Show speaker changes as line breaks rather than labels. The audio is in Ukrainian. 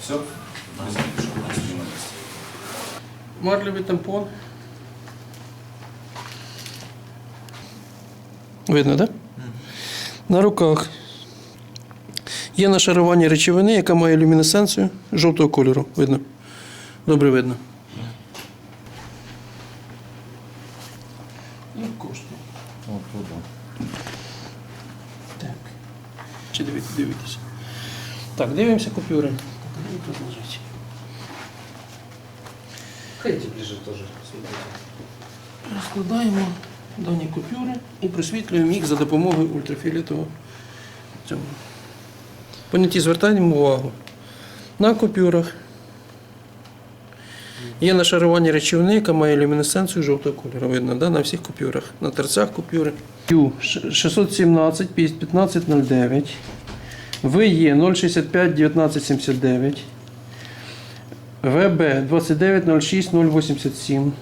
Все?
Марлевий тампон. Видно, так? Да? На руках є нашарування речовини, яка має люмінесценцію жовтого кольору. Видно? Добре видно. Як коштує? Так. Чи дивіться? Так, дивимося купюри. Тут лежить.
Ходите ближе тоже. смотрите.
Розкладаємо дані купюри і просвітлюємо їх за допомогою ультрафіолетового цього. Поняті звертаємо увагу. На купюрах є нашарування речовини, яка має люмінесценцію жовтого кольору. Видно, да? на всіх купюрах. На торцях купюри. Q 617 1509. ВЕ 065 1979. ВБ 2906 087.